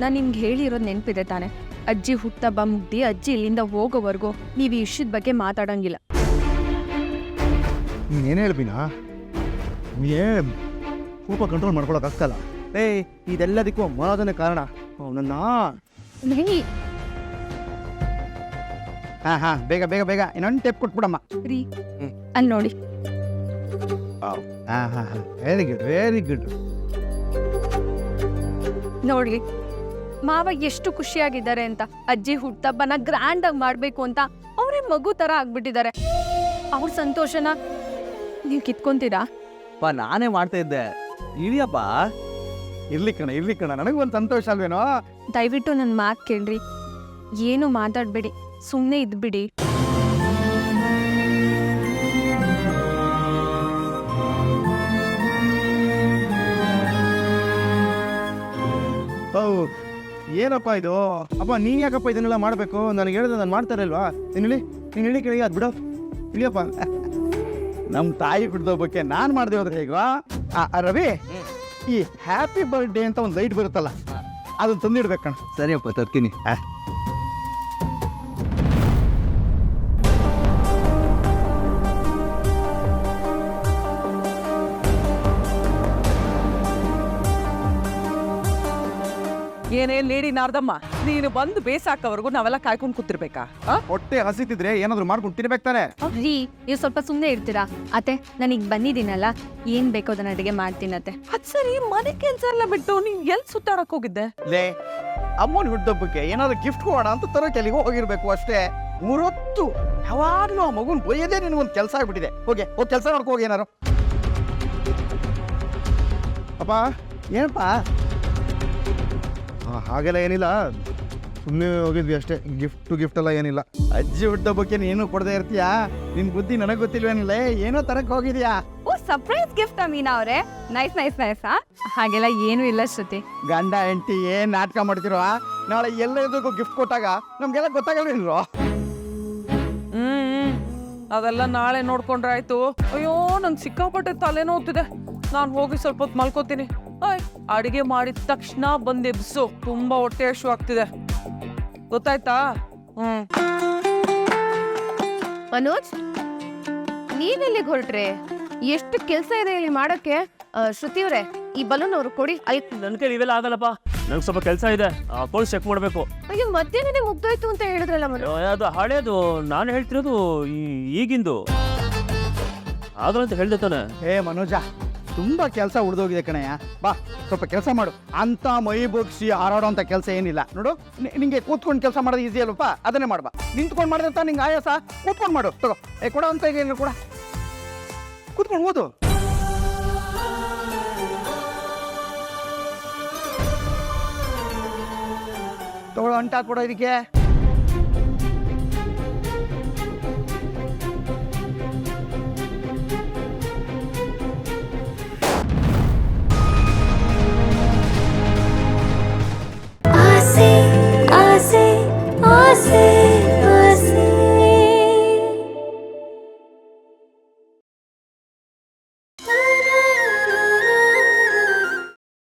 ನಾನು ನಿಮ್ಗೆ ಹೇಳಿರೋದು ನೆನಪಿದೆ ತಾನೆ. ಅಜ್ಜಿ ಹುಟ್ಟಬ್ಬ ಮುಗ್ದಿ ಅಜ್ಜಿ ಇಲ್ಲಿಂದ ಹೋಗೋವರೆಗೂ ನೀವು ಈ ವಿಷಯದ ಬಗ್ಗೆ ಮಾತಾಡೋಂಗಿಲ್ಲ. ನೀನೇನು ಹೇಳ್ಬಿನಾ ಏ ಕೂಪ ಕಂಟ್ರೋಲ್ ಮಾಡ್ಕೊಳಕ್ಕಾಗಲ್ಲ ಏ ಇದೆಲ್ಲದಕ್ಕೂ ಮನೋದನೆ ಕಾರಣ ಅವನನ್ನ. ರೀ ಹಾ ಹಾ ಬೇಗ ಬೇಗ ಬೇಗ. ಇನ್ನೊಂದು ಟೆಪ್ ಕೊಟ್ಬಿಡಮ್ಮ. ರೀ. ಅಲ್ಲಿ ನೋಡಿ. ಹಾ ಹಾ ಹಾ. ವೆರಿ ಗುಡ್ ವೆರಿ ಗುಡ್ ನೋಡಿ ಮಾವ ಎಷ್ಟು ಖುಷಿಯಾಗಿದ್ದಾರೆ ಅಂತ ಅಜ್ಜಿ ಹುಟ್ಟಬ್ಬನ ಗ್ರ್ಯಾಂಡ್ ಆಗಿ ಮಾಡ್ಬೇಕು ಅಂತ ಅವರೇ ಮಗು ತರ ಆಗ್ಬಿಟ್ಟಿದ್ದಾರೆ. ಅವ್ರ ಸಂತೋಷನ ನೀವು ಕಿತ್ಕೊಂತೀರಾ? ಅಪ್ಪ ನಾನೇ ಮಾಡ್ತಾ ಇದ್ದೆ. ಇಳಿಯಪ್ಪ. ಇರ್ಲಿ ಕಣ ಇರ್ಲಿ ಕಣ ನನಗೊಂದು ಸಂತೋಷ ಅಲ್ವೇನೋ? ದಯವಿಟ್ಟು ನನ್ನ ಮಾತು ಕೇಳ್ರಿ. ಏನು ಮಾತಾಡಬೇಡಿ ಸುಮ್ಮನೆ ಇದ್ಬಿಡಿ. ಏನಪ್ಪ ಇದು? ಅಪ್ಪ ನೀನ್ ಯಾಕಪ್ಪ ಇದನ್ನೆಲ್ಲ ಮಾಡಬೇಕು? ನನಗೆ ಹೇಳಿದ್ರೆ ನಾನು ಮಾಡ್ತಾರೆ ಅಲ್ವಾ? ನೀನು ಹೇಳಿ ನೀನು ಹೇಳಿ ಕೇಳಿ ಅದು ಬಿಡು. ಇಳಿಯಪ್ಪ. ನಮ್ಮ ತಾಯಿ ಹುಡ್ದೋಬ್ಬಕ್ಕೆ ನಾನು ಮಾಡಿದೆ ಹೋದ್ರೆ ಹೇಗೋ? ಆ, ಆ, ರವಿ ಈ ಹ್ಯಾಪಿ ಬರ್ಡೇ ಅಂತ ಒಂದು ಲೈಟ್ ಬರುತ್ತಲ್ಲ ಅದನ್ನ ತಂದಿಡ್ಬೇಕು ಕಣ. ಸರಿಯಪ್ಪ ತರ್ತೀನಿ. ಏನೇ ಲೇಡಿ ನಾರ್ದಮ್ಮ ನೀನು ಬಂದು ಬೇಸಾಕವರೆಗೂ ನಾವೆಲ್ಲ ಕಾಯ್ಕೊಂಡು ಕೂತಿರ್ಬೇಕಾ? ಆ? ಹೊಟ್ಟೆ ಹಸಿತಿದ್ರೆ ಏನಾದ್ರು ಮಾಡ್ಕೊಂಡು ತಿನ್ಬೇಕು ತಾನೆ. ರೀ ನೀವು ಸ್ವಲ್ಪ ಸುಮ್ಮನೆ ಇರ್ತೀರಾ? ಅತ್ತೆ ನಾನೀಗ ಬಂದಿದ್ದೀನಲ್ಲ ಏನ್ ಬೇಕೋ ಅದನ್ನ ಅಡುಗೆ ಮಾಡ್ತೀನತ್ತೆ ಅದ್ ಸರಿ ಮನೆ ಕೆಲ್ಸ ಎಲ್ಲ ಬಿಟ್ಟು ನೀನ್ ಎಲ್ ಸುತ್ತಾಡಕ್ ಹೋಗಿದ್ದೆ? ಲೇ ಅಮ್ಮನ ಹುಡ್ದಬ್ಬಕ್ಕೆ ಏನಾದ್ರು ಗಿಫ್ಟ್ ಕೊಡೋಣ ಅಂತ ತರೋ ಅಲ್ಲಿಗೆ ಹೋಗಿರ್ಬೇಕು ಅಷ್ಟೇ. ಮೂರೊತ್ತು. ಯಾವಾಗ್ಲೂ ಆ ಮಗುನ್ ಬೈಯದೇ ನಿನಗೊಂದು ಕೆಲಸ ಆಗ್ಬಿಟ್ಟಿದೆ. ಹೋಗಿ ಹೋಗಿ ಕೆಲಸ ಮಾಡ್ಕೊ ಹೋಗಿ ಏನಾರು ಅಪ್ಪ ಏನಪ್ಪ? ಹಾಗೆಲ್ಲ ಏನಿಲ್ಲ. ಸುಮ್ಮನೆ ಹೋಗಿದ್ವಿ ಅಷ್ಟೇ. ಗಿಫ್ಟ್ ಟು ಗಿಫ್ಟ್ ಎಲ್ಲ ಏನಿಲ್ಲ. ಅಜ್ಜಿ ಹುಟ್ಟ ಬಗ್ಗೆ ಏನು ಕೊಡದೆ ಇರ್ತೀಯಾ? ನಿನ್ ಬುದ್ಧಿ ನನಗೆ ಗೊತ್ತಿಲ್ವೇನಿಲ್ಲ. ಏನೋ ತರಕ್ ಹೋಗಿದ್ಯಾ? ಓ ಸರ್ಪ್ರೈಸ್ ಗಿಫ್ಟ್ ಮೀನಾ ಅವರೇ? ನೈಸ್ ನೈಸ್ ನೈಸ್ ಹಾಗೆಲ್ಲ ಏನು ಇಲ್ಲ ಶ್ರುತಿ. ಗಂಡ ಹೆಂಡತಿ ಏನ್ ನಾಟಕ ಮಾಡ್ತಿರೋ? ನಾಳೆ ಎಲ್ಲದಕ್ಕೂ ಗಿಫ್ಟ್ ಕೊಟ್ಟಾಗ ನಮ್ಗೆಲ್ಲ ಗೊತ್ತಾಗಲ್ವೇನ್ರೋ ಹ್ಮ್. ಅದೆಲ್ಲ ನಾಳೆ ನೋಡ್ಕೊಂಡ್ರೆ ಆಯ್ತು. ಅಯ್ಯೋ ನಂಗೆ ಸಿಕ್ಕಾಪಟ್ಟೆ ತಲೆನೋವ್ತಿದೆ. ನಾನು ಹೋಗಿ ಸ್ವಲ್ಪ ಹೊತ್ತು ಮಲ್ಕೋತೀನಿ. ಅಡಿಗೆ ಮಾಡಿದ ತಕ್ಷಣ ಬಂದ್ ಎಬ್ಸು. ತುಂಬಾ ಹೊಟ್ಟೆ ಹಶು ಆಗ್ತಿದೆ. ಗೊತ್ತಾಯ್ತಾ? ಹ್ಮ್. ಮನೋಜ್ ನೀವೆಲ್ಲಿಗೆ ಹೊರಟ್ರೆ? ಎಷ್ಟು ಕೆಲಸ ಇದೆ ಇಲ್ಲಿ ಮಾಡಕ್ಕೆ? ಆ, ಶ್ರುತಿ ಅವರೇ ಈ ಬಲೂನ್ ಅವ್ರು ಕೊಡಿ. ಆಯ್ತು ನನ್ನ ಕೈಲಿ ಇವೆಲ್ಲ ಆಗಲ್ಲಪ್ಪ. ನಂಗೆ ಸ್ವಲ್ಪ ಕೆಲಸ ಇದೆ. ಅಕೌಂಟ್ ಚೆಕ್ ಮಾಡಬೇಕು. ಅಯ್ಯೋ ಮಧ್ಯಾಹ್ನನೇ ಮುಗ್ದೋಯ್ತು ಅಂತ ಹೇಳಿದ್ರಲ್ಲ ಮನೋಜ್. ಅದು ಹಳೇದು. ನಾನು ಹೇಳ್ತಿರೋದು ಈ- ಈಗಿಂದು. ಆಗಲ್ಲ ಅಂತ ಹೇಳ್ದೆ ತಾನೆ. ಏ ಮನೋಜ ತುಂಬಾ ಕೆಲಸ ಉಳಿದೋಗಿದೆ ಕಣಯ್ಯ ಬಾ, ಸ್ವಲ್ಪ ಕೆಲಸ ಮಾಡು. ಅಂತ ಮೈ ಬಗ್ಸಿ ಹಾರಾಡೋ ಅಂತ ಕೆಲಸ ಏನಿಲ್ಲ. ನೋಡು ನಿಂಗೆ ಕೂತ್ಕೊಂಡು ಕೆಲಸ ಮಾಡೋದು ಈಸಿ ಅಲ್ವಪ್ಪ? ಅದನ್ನೇ ಮಾಡ್ಬಾ ನಿಂತ್ಕೊಂಡು ಮಾಡಿದ್ರೆ ನಿಂಗೆ ಆಯಾಸ? ಕೂತ್ಕೊಂಡು ಮಾಡು. ತಗೋ. ಏ, ಕೊಡೋ ಅಂತ ಏನು ಕೂಡ. ಕೂತ್ಕೊಂಡು ಓದು. ತಗೊಳ್ಳೋ, ಅಂಟ ಕೊಡೋ ಇದಕ್ಕೆ.